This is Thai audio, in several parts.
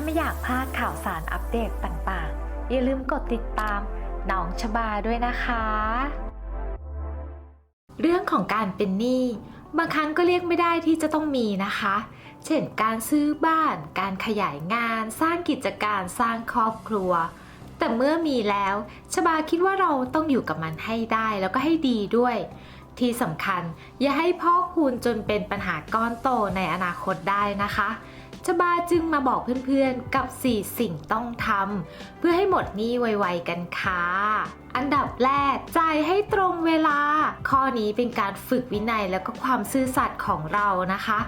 าไม่อยากพลาดข่าวสารอัปเดตต่างๆ อย่าลืมกดติดตามน้องชบาด้วยนะคะ เรื่องของการเป็นหนี้บางครั้งก็เรียกไม่ได้ที่จะต้องมีนะคะ เช่นการซื้อบ้าน การขยายงาน สร้างกิจการสร้างครอบครัว แต่เมื่อมีแล้วชบาคิดว่าเราต้องอยู่กับมันให้ได้แล้วก็ให้ดีด้วย ที่สำคัญอย่าให้พ่อคูณจนเป็นปัญหาก้อนโตในอนาคตได้นะคะ ชบาจึงมาบอกเพื่อนๆกับ 4 สิ่งต้องทำเพื่อให้หมดหนี้ไวๆกันค่ะ อันดับแรกจ่ายให้ตรงเวลา ข้อนี้เป็นการฝึกวินัยแล้วก็ความซื่อสัตย์ของเรานะคะ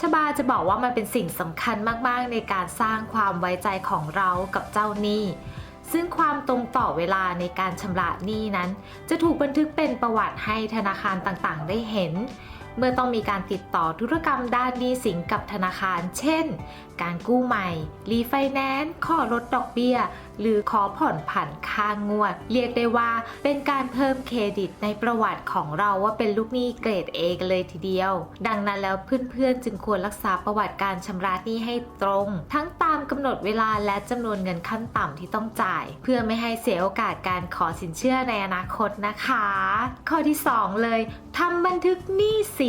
ชบาจะบอกว่ามันเป็นสิ่งสำคัญมากๆ ในการสร้างความไว้ใจของเรากับเจ้าหนี้ซึ่งความตรงต่อเวลาในการชำระหนี้นั้น จะถูกบันทึกเป็นประวัติให้ธนาคารต่างๆ ได้เห็น เมื่อต้องมีการติดต่อธุรกรรมด้านหนี้สินกับธนาคาร เช่น การกู้ใหม่ รีไฟแนนซ์ข้อลดดอกเบี้ย หรือขอผ่อนผันค่างวด เรียกได้ว่าเป็นการเพิ่มเครดิตในประวัติของเราว่าเป็นลูกหนี้เกรด A กันเลยทีเดียว ดังนั้นแล้วเพื่อนๆ จึงควรรักษาประวัติการชำระหนี้ให้ตรง ทั้งตามกำหนดเวลาและจำนวนเงินขั้นต่ำที่ต้องจ่าย เพื่อไม่ให้เสียโอกาสการขอสินเชื่อในอนาคตนะคะ ข้อที่ 2 เลยทำบันทึกหนี้สิน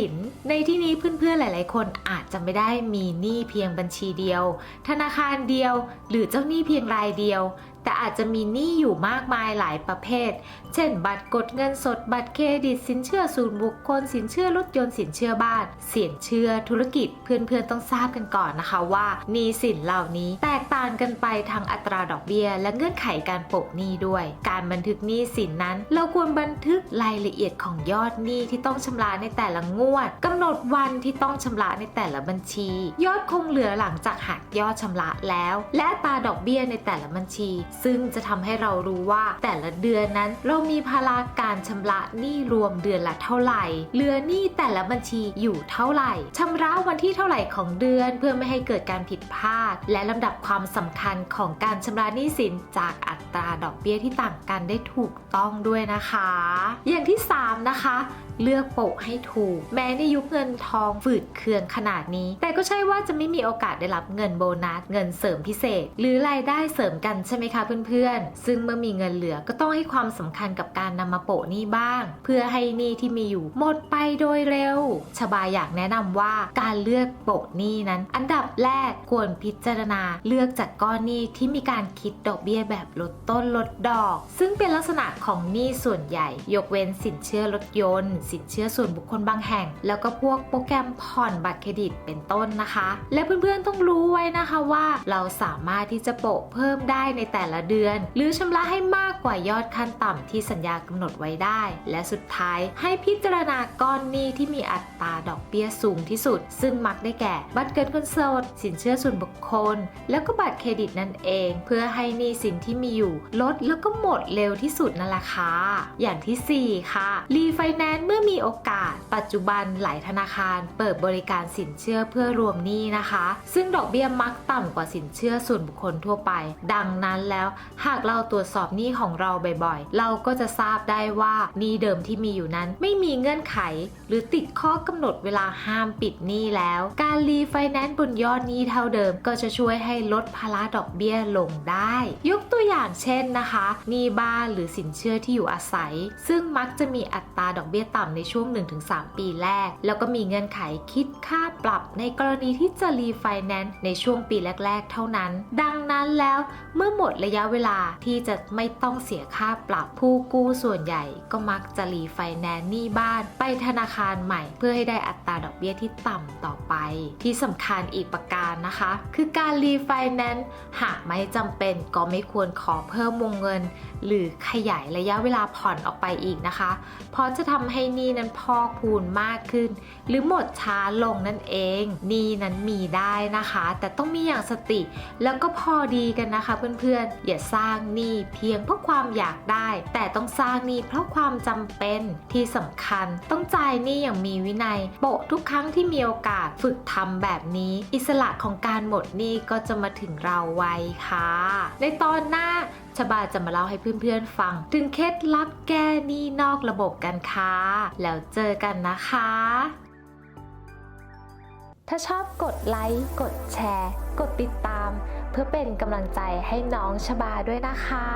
ในที่นี้เพื่อนๆหลาย ๆ คนอาจจะไม่ได้มีหนี้เพียงบัญชีเดียว ธนาคารเดียว หรือเจ้าหนี้เพียงรายเดียว แต่อาจจะมีหนี้อยู่มากมายหลายประเภท เช่น บัตรกดเงินสด บัตรเครดิต สินเชื่อส่วนบุคคล สินเชื่อรถยนต์ สินเชื่อบ้าน สินเชื่อธุรกิจ เพื่อนๆต้องทราบกันก่อนนะคะว่าหนี้สินเหล่านี้แตกต่างกันไปทางอัตราดอกเบี้ย และเงื่อนไขการปะหนี้ด้วย การบันทึกหนี้สินนั้น เราควรบันทึกรายละเอียดของยอดหนี้ที่ต้องชำระในแต่ละงวดกำหนดวันที่ต้องชำระในแต่ละบัญชี ยอดคงเหลือหลังจากหักยอดชำระแล้ว และอัตราดอกเบี้ยในแต่ละบัญชีซึ่งจะทำให้เรารู้ว่าแต่ละเดือนนั้น เรามีภาระการชำระหนี้รวมเดือนละเท่าไหร่เหลือหนี้แต่ละบัญชีอยู่เท่าไหร่ชำระวันที่เท่าไหร่ของเดือน เพื่อไม่ให้เกิดการผิดพลาด และลำดับความสำคัญของการชำระหนี้สินจากอัตราดอกเบี้ยที่ต่างกันได้ถูกต้องด้วยนะคะ อย่างที่ 3 นะคะ เลือกโปะให้ถูก แม้ในยุคเงินทองฝืดเคืองขนาดนี้ แต่ก็ใช่ว่าจะไม่มีโอกาสได้รับเงินโบนัส เงินเสริมพิเศษ หรือรายได้เสริมกันใช่ไหมคะเพื่อนๆ ซึ่งเมื่อมีเงินเหลือก็ต้องให้ความสำคัญกับการนำมาโปะหนี้บ้าง เพื่อให้หนี้ที่มีอยู่หมดไปโดยเร็ว ชบาอยากแนะนำว่าการเลือกโปะหนี้นั้น อันดับแรกควรพิจารณาเลือกจากก้อนหนี้ที่มีการคิดดอกเบี้ยแบบลดต้นลดดอก ซึ่งเป็นลักษณะของหนี้ส่วนใหญ่ ยกเว้นสินเชื่อรถยนต์สินเชื่อส่วนบุคคลบางแห่ง แล้วก็พวกโปรแกรมผ่อนบัตรเครดิตเป็นต้นนะคะ และเพื่อนๆต้องรู้ไว้นะคะว่า เราสามารถที่จะโปะเพิ่มได้ในแต่ละเดือน หรือชำระให้มากกว่ายอดขั้นต่ำที่สัญญากำหนดไว้ได้ และสุดท้ายให้พิจารณาก้อนหนี้ที่มีอัตราดอกเบี้ยสูงที่สุด ซึ่งมักได้แก่ บัตรเกิดเงินสดสินเชื่อส่วนบุคคล แล้วก็บัตรเครดิตนั่นเอง เพื่อให้หนี้สินที่มีอยู่ลดแล้วก็หมดเร็วที่สุดนั่นแหละค่ะอย่างที่ 4 ค่ะรีไฟแนนซ์เมื่ออมีโอกาส ปัจจุบันหลายธนาคาร เปิดบริการสินเชื่อเพื่อรวมหนี้นะคะ ซึ่งดอกเบี้ยมักต่ำกว่าสินเชื่อส่วนบุคคลทั่วไป ดังนั้นแล้วหากเราตรวจสอบหนี้ของเราบ่อยๆ เราก็จะทราบได้ว่าหนี้เดิมที่มีอยู่นั้นไม่มีเงื่อนไข หรือติดข้อกำหนดเวลาห้ามปิดหนี้แล้ว การรีไฟแนนซ์บนยอดหนี้เท่าเดิม ก็จะช่วยให้ลดภาระดอกเบี้ยลงได้ ยกตัวอย่างเช่นนะคะหนี้บ้านหรือสินเชื่อที่อยู่อาศัย ซึ่งมักจะมีอัตราดอกเบี้ยต่ำในช่วง 1-3 ปีแรก แล้วก็มีเงื่อนไขคิดค่าปรับในกรณีที่จะรีไฟแนนซ์ในช่วงปีแรก ๆ เท่านั้น ดังนั้นแล้วเมื่อหมดระยะเวลาที่จะไม่ต้องเสียค่าปรับผู้กู้ส่วนใหญ่ก็มักจะรีไฟแนนซ์หนี้บ้าน ไปธนาคารใหม่เพื่อให้ได้อัตราดอกเบี้ยที่ต่ำต่อไป ที่สำคัญอีกประการนะคะ คือการรีไฟแนนซ์หากไม่จำเป็นก็ไม่ควรขอเพิ่มวงเงิน หรือขยายระยะเวลาผ่อนออกไปอีกนะคะ เพราะจะทำให้หนี้นั้นพอกพูนมากขึ้น หรือหมดช้าลงนั่นเอง นี้นั้นมีได้นะคะ แต่ต้องมีอย่างสติ แล้วก็พอดีกันนะคะเพื่อนๆ อย่าสร้างหนี้เพียงเพราะความอยากได้ แต่ต้องสร้างหนี้เพราะความจำเป็นที่สำคัญ ต้องจ่ายหนี้อย่างมีวินัยโปะทุกครั้งที่มีโอกาสฝึกทำแบบนี้ อิสระของการหมดหนี้ก็จะมาถึงเราไวค่ะ ในตอนหน้าชบาจะมาเล่าให้เพื่อนๆฟัง ถึงเคล็ดลับแก้หนี้นอกระบบกันค่ะแล้วเจอกันนะคะ ถ้าชอบกดไลค์กดแชร์ กดติดตาม เพื่อเป็นกำลังใจให้น้องชบาด้วยนะคะ